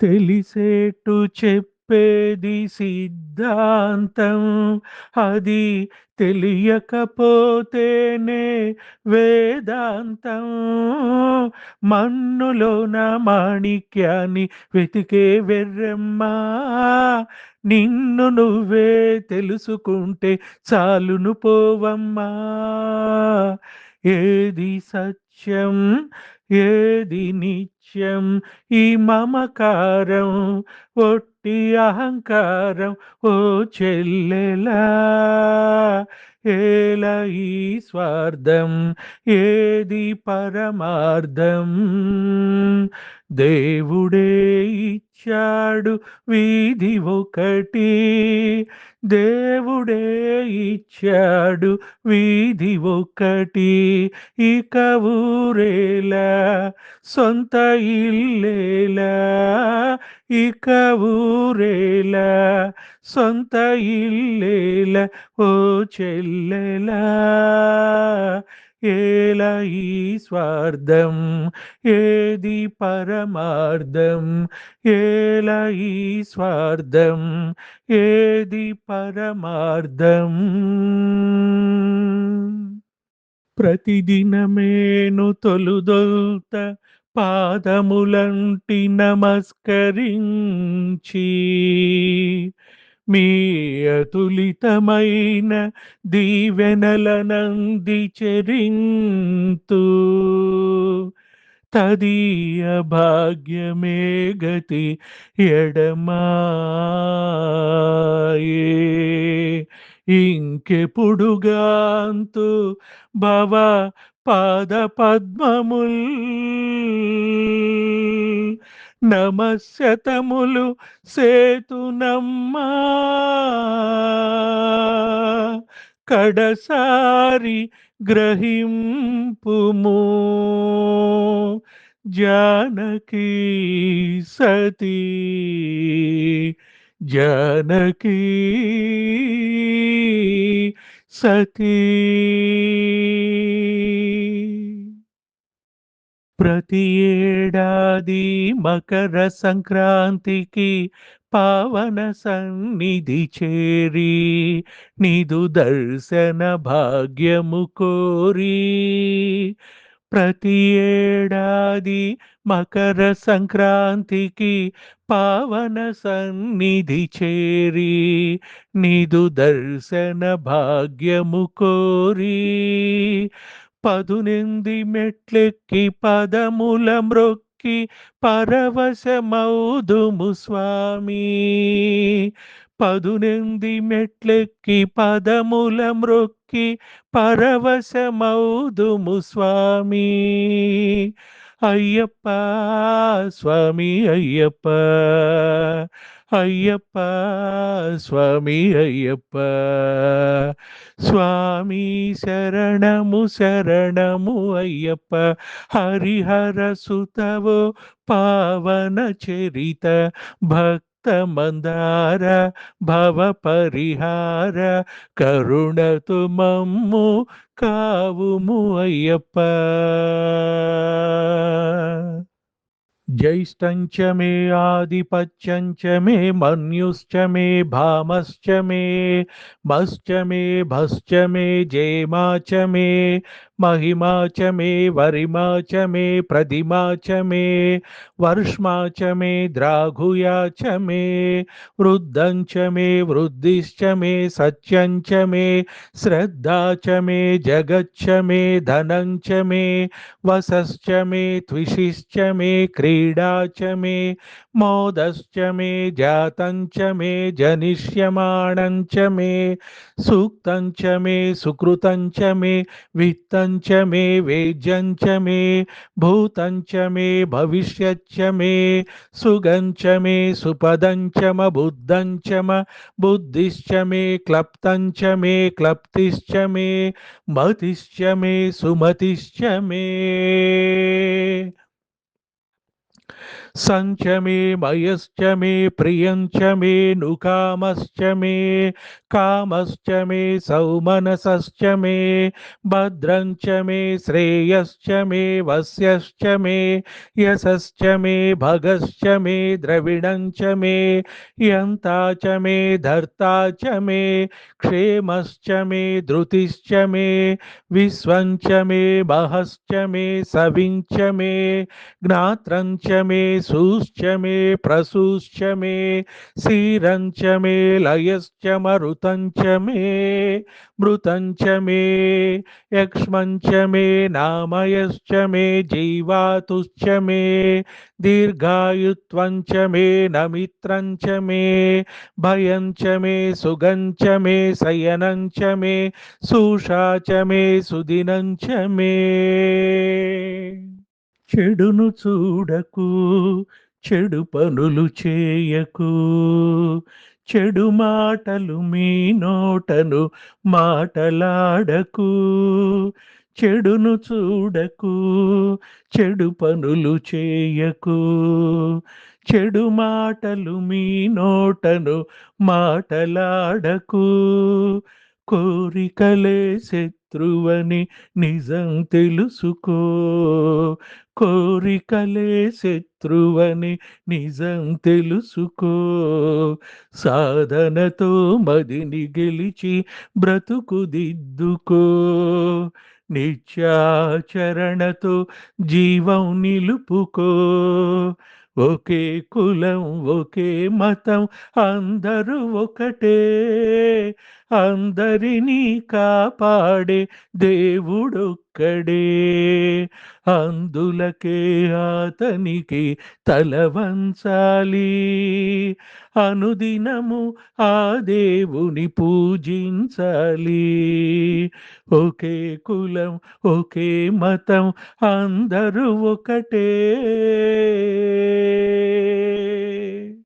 తెలిసేట్టు చెప్పేది సిద్ధాంతం. అది తెలియకపోతేనే వేదాంతం. మన్నులోన మాణిక్యాన్ని వెతికే వెర్రమ్మా. నిన్ను నువ్వే తెలుసుకుంటే చాలును పోవమ్మా. ఏది సత్యం? ఏది నిత్యం? ఈ మమకారం ఒట్టి అహంకారం ఓ చెల్లెలా ఏల ఈ స్వార్థం? ఏది పరమార్థం? దేవుడే ఇచ్చాడు వీధి ఒకటి. దేవుడే ఇచ్చాడు వీధి ఒకటి. ఇక ఊరేలా సొంత ఇల్లేలా. ఇక ఊరేలా సొంత ఇల్లేలా ఓ చెల్లెలా. ఏల ఈ స్వార్థం? ఏది పరమార్థం? ఏల ఈ స్వార్థం? ఏది పరమార్థం? ప్రతిదినమేను తొలుదొల్త పాదములంటి నమస్కరించి మీ అతులితమైన దీవెనలనంది చెరింతు. తదీయ భాగ్యమే గతి ఎడమాయే. ఇంకెపుడుగాంతు భవ పాద పద్మముల్ నమశతములు సేతునమ్మా. కడసారి గ్రహింపుము. జానకి సతీ. జానకి సతీ. ప్రతి ఏడాది మకర సంక్రాంతికి పావన సన్నిధి చేరి నిదు దర్శన భాగ్యము కోరి. ప్రతి ఏడాది మకర సంక్రాంతికి పావన సన్నిధి చేరి నిదు దర్శన భాగ్యము కోరి. పదునెంది మెట్లెక్కి పదముల మ్రొక్కి పరవశమౌదుము స్వామి. పదునెంది మెట్లెక్కి పదముల మ్రొక్కి పరవశమౌదుము స్వామి. అయ్యప్ప స్వామి అయ్యప్ప. అయ్యప్ప స్వామి అయ్యప్ప. స్వామి శరణము శరణము అయ్యప్ప. హరిహర సుతవో పావన చరిత. భక్త మందార భవ పరిహార. కరుణతు మమ్ము కావుము అయ్యప్ప. ज्यैष्ठञ्च मे आदिपत्यञ्च मे मन्युश्च मे भामश्च मे, मश्च मे, भश्च मे, जेमा च मे। महिमा च मे वरिमा च मे प्रतिमा च मे वर्ष्मा च मे द्राघुया च मे वृद्धं च मे वृद्धिश्च मे सत्यं च मे श्रद्धा च मे जगच्च मे धनं च मे वसश्च मे त्विषिश्च मे क्रीडा च मे मोदश्च मे जातं च मे जनिष्यमाणं च मे सूक्तं च मे सुकृतं च मे वित्तं च मे वेद्यं च मे भूतं च मे, भविष्यच्च मे सुगं च मे सुपदं च म च म मे क्लप्तं च मे, क्लप्तिश्च मे, मतिश्च मे, सुमतिश्च मे। सञ्च मे मयश्च मे प्रियञ्च मे नु नुकामश्च मे, कामश्च मे, सौमनसश्च मे भद्रञ्च मे, श्रेयश्च मे, वस्यश्च मे, यशश्च मे, भगश्च मे द्रविणञ्च मे यन्ता च मे, धर्ता च मे, क्षेमश्च मे, धृतिश्च मे विश्वञ्च मे, महश्च मे सविञ्च मे ज्ञात्रञ्च मे मे सूश्च मे प्रसूश्च मे क्षीरञ्च मे लयच मरुतञ्च मे मृतञ्च मे यक्ष मे नामयश्च मे जीवातुश्च मे दीर्घायुत्वञ्च मे नमित्रञ्च मे भयञ्च मे सुगंच मे शयनञ्च मे सुषा च मे सुदिनञ्च मे చెడును చూడకు చెడు పనులు చేయకు. చెడు మాటలు మీ నోటను మాటలాడకు. చెడును చూడకు చెడు పనులు చేయకు. చెడు మాటలు మీ నోటను మాటలాడకు. కోరికలే శత్రువని నిజం తెలుసుకో. కోరికలే శత్రువని నిజం తెలుసుకో. సాధనతో మదిని గెలిచి బ్రతుకు దిద్దుకో. నిత్యాచరణతో జీవం నిలుపుకో. ఒకే కులం ఒకే మతం అందరూ ఒకటే. అందరినీ కాపాడే దేవుడొక్కడే. అందులకే అతనికి తల వంచాలి. అనుదినము ఆ దేవుని పూజించాలి. ఒకే కులం ఒకే మతం అందరూ ఒకటే.